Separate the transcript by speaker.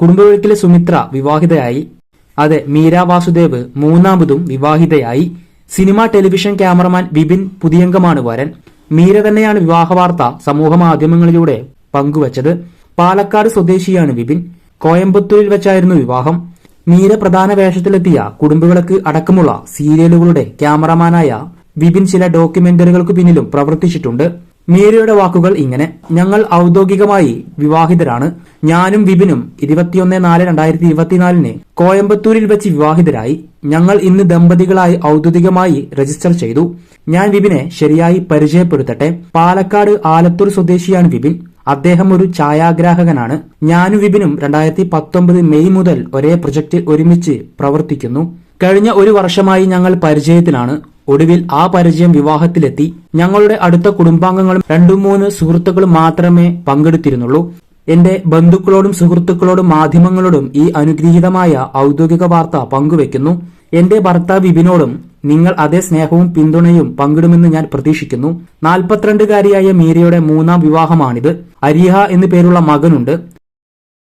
Speaker 1: കുടുംബവഴക്കിലെ സുമിത്ര വിവാഹിതയായി. അതെ മീര വാസുദേവ് മൂന്നാമതും വിവാഹിതയായി. സിനിമ ടെലിവിഷൻ ക്യാമറമാൻ വിപിൻ പുതിയംഗമാണ് വരൻ. മീര തന്നെയാണ് വിവാഹ വാർത്ത സമൂഹ മാധ്യമങ്ങളിലൂടെ പങ്കുവച്ചത്. പാലക്കാട് സ്വദേശിയാണ് വിപിൻ കോയമ്പത്തൂരിൽ വെച്ചായിരുന്നു വിവാഹം. മീര പ്രധാന വേഷത്തിലെത്തിയ കുടുംബവിളക്ക് അടക്കമുള്ള സീരിയലുകളുടെ ക്യാമറമാനായ വിപിൻ ചില ഡോക്യുമെന്ററികൾക്ക് പിന്നിലും പ്രവർത്തിച്ചിട്ടുണ്ട്. മീരയുടെ വാക്കുകൾ ഇങ്ങനെ. ഞങ്ങൾ ഔദ്യോഗികമായി വിവാഹിതരാണ്. ഞാനും വിപിനും ഇരുപത്തിയൊന്ന് നാല് രണ്ടായിരത്തി ഇരുപത്തിനാലിന് കോയമ്പത്തൂരിൽ വെച്ച് വിവാഹിതരായി. ഞങ്ങൾ ഇന്ന് ദമ്പതികളായി ഔദ്യോഗികമായി രജിസ്റ്റർ ചെയ്തു. ഞാൻ വിപിനെ ശരിയായി പരിചയപ്പെടുത്തട്ടെ. പാലക്കാട് ആലത്തൂർ സ്വദേശിയാണ് വിപിൻ. അദ്ദേഹം ഒരു ഛായാഗ്രാഹകനാണ്. ഞാനും വിപിനും രണ്ടായിരത്തി പത്തൊമ്പത് മെയ് മുതൽ ഒരേ പ്രൊജക്ട് ഒരുമിച്ച് പ്രവർത്തിക്കുന്നു. കഴിഞ്ഞ ഒരു വർഷമായി ഞങ്ങൾ പരിചയത്തിലാണ്. ഒടുവിൽ ആ പരിചയം വിവാഹത്തിലെത്തി. ഞങ്ങളുടെ അടുത്ത കുടുംബാംഗങ്ങളും രണ്ടു മൂന്ന് സുഹൃത്തുക്കളും മാത്രമേ പങ്കെടുത്തിരുന്നുള്ളൂ. എന്റെ ബന്ധുക്കളോടും സുഹൃത്തുക്കളോടും മാധ്യമങ്ങളോടും ഈ അനുഗ്രഹീതമായ ഔദ്യോഗിക വാർത്ത പങ്കുവെക്കുന്നു. എന്റെ ഭർത്താവ് വിപിനോടും നിങ്ങൾ അതേ സ്നേഹവും പിന്തുണയും പങ്കിടുമെന്ന് ഞാൻ പ്രതീക്ഷിക്കുന്നു. നാൽപ്പത്തിരണ്ടുകാരിയായ മീരയുടെ മൂന്നാം വിവാഹമാണിത്. അരിഹ എന്നു പേരുള്ള മകനുണ്ട്.